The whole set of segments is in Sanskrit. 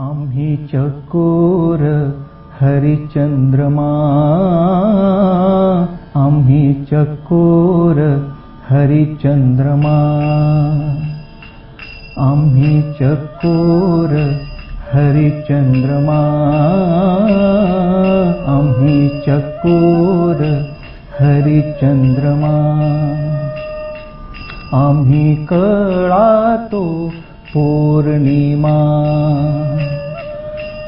आम्ही चकोर हरिचन्द्रमा। आम्ही चकोर हरिचन्द्रमा। आम्ही चकोर हरिचन्द्रमा। आम्ही चकोर हरिचन्द्रमा। आम्ही कळातो पूर्णिमा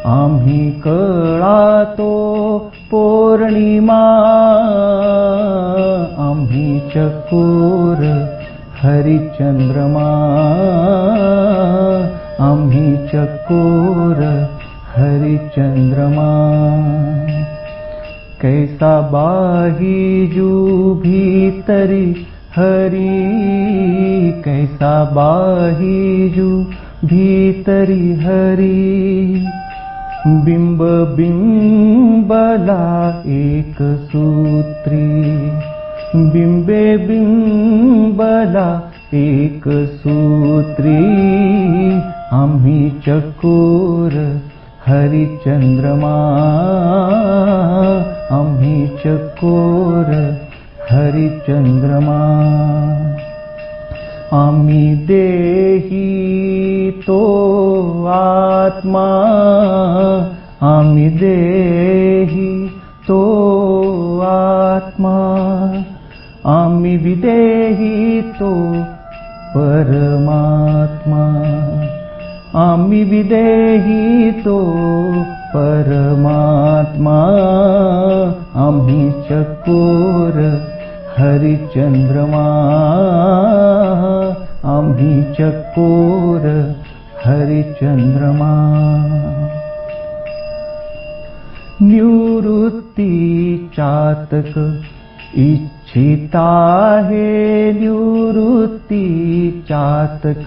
आम्ही कळातो पूर्णिमा आम्ही चकोर हरिचन्द्रमा आम्ही चकोर हरिचन्द्रमा कैसा बाहीजू भीतरी हरि कैसा बाहीजू भीतरी हरि बिम्ब बिम्बला एक सूत्री। बिम्बे बिम्बला एक सूत्री। आम्ही चकोर हरिचन्द्रमा आम्ही चकोर हरिचन्द्रमा आम्ही देही तो आत्मा आम्ही देही तो आत्मा आम्ही विदेही तो परमात्मा आम्ही विदेही तो परमात्मा आम्ही चकोर हरिचन्द्रमा आम्ही चकोर हरिचन्द्रमा निवृत्ती चातक इच्छिता हे निवृत्ती चातक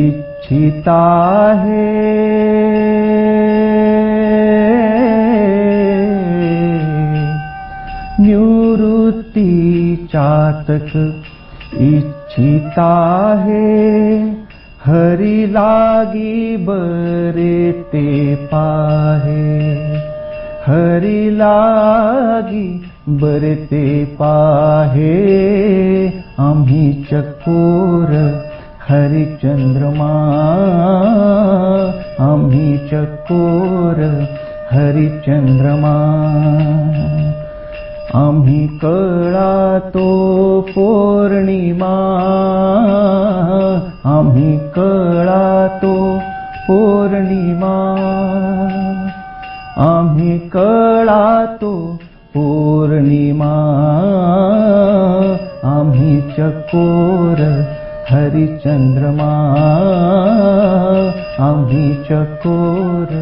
इच्छिता हे चातक इच्छिता हे हरि लागी बरे ते पाहे। हरि लागी बरे ते पाहे आम्ही चकोर हरिचन्द्रमा आम्ही चकोर हरिचन्द्रमा आम्ही कळातो पौर्णिमा आम्ही कळातो पौर्णिमा आम्ही कळातो पौर्णिमा आम्ही चकोर हरिचन्द्रमा आम्ही चकोर